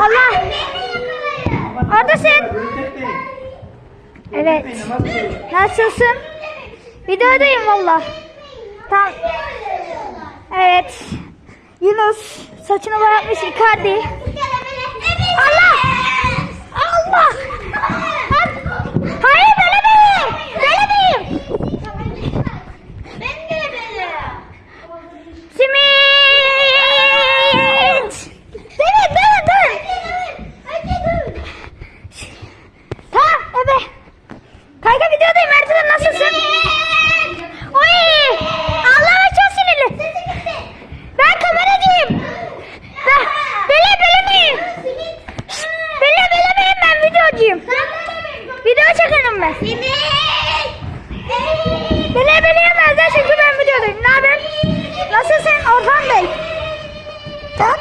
Allah. Oradasın. Evet. Nasılsın? Videodayım valla. Tam. Evet. Yunus saçını boyatmış Icardi. Allah! Allah! Çekelim ben. Bele bele yemezler çünkü ben videodayım. Ne haber? Nasılsın Orhan Bey? Tak.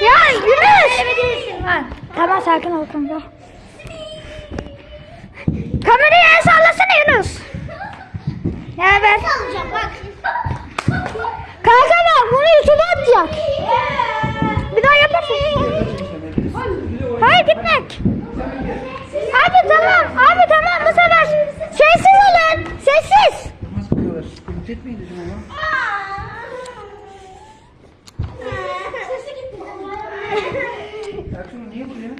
Ya Yunus. Tamam sakin ol kanka. Kamerayı el sallasana Yunus. Ne haber? Kanka bak bunu YouTube'a atacak. Bir daha yaparsın. Hayır gitmek. Tamam. Abi tamam bu sefer. Sessiz olun. Sessiz. Nasıl bakıyorlar? Sıkıntı etmeyin dedim ama. Ertuğrul niye vuruyorsun?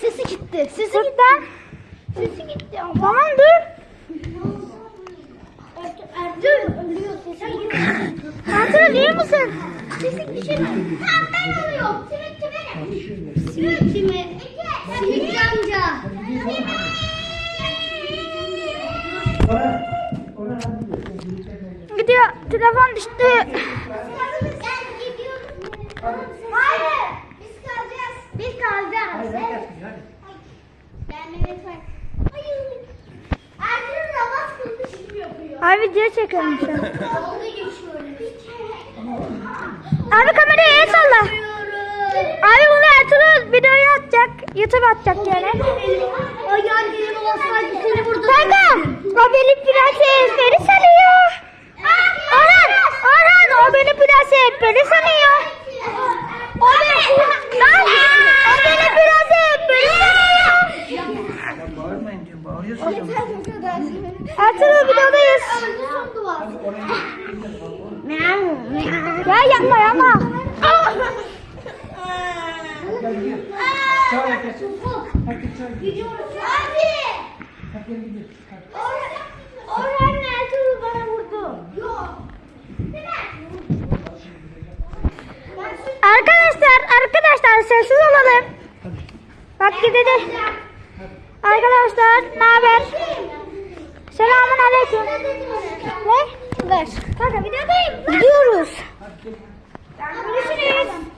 Sesi gitti. Sesi gitti. Sesi gitti. Tamam dur. Ertuğrul ölüyor sesi gidiyor. Ertuğrul iyi misin? Sesi mi? Ha ben oluyorum. Simitçi benim. Simitçi mi? Simitçi amca. Gidiyor. Telefon düştü. Sen gidiyorsun. Hayır. Biz kalacağız. Biz kalacağız. Hadi ben gelsin hadi. Ben Mehmet var. Hayır. Ertuğrul namaz kıldı şimdi yapıyor. Abi video çekiyorum şu an. Abi kamerayı el salla. Abi bunu Ertuğrul videoya atacak. Atacak yani. Ay annem olsaydı seni burada. Kanka o benim prenses beni sanıyor. Orhan, Orhan o benim prenses beni sanıyor. O benim, lan, o benim prenses beni sanıyor. Bağırmayın diyorum. Bağırıyorsun ya. Ertuğrul videodayız. Ya yapma yapma. Gidiyor. Çağır herkes. Herkes çağır. Abi! Herkes gidiyor. Hadi. Orhan Ertuğrul bana vurdu. Yok. Arkadaşlar, arkadaşlar sessiz olalım. Bak gidecek. Arkadaşlar ne haber? Selamun aleyküm. Ne? Ver. Kanka videodayım. Gidiyoruz. Görüşürüz.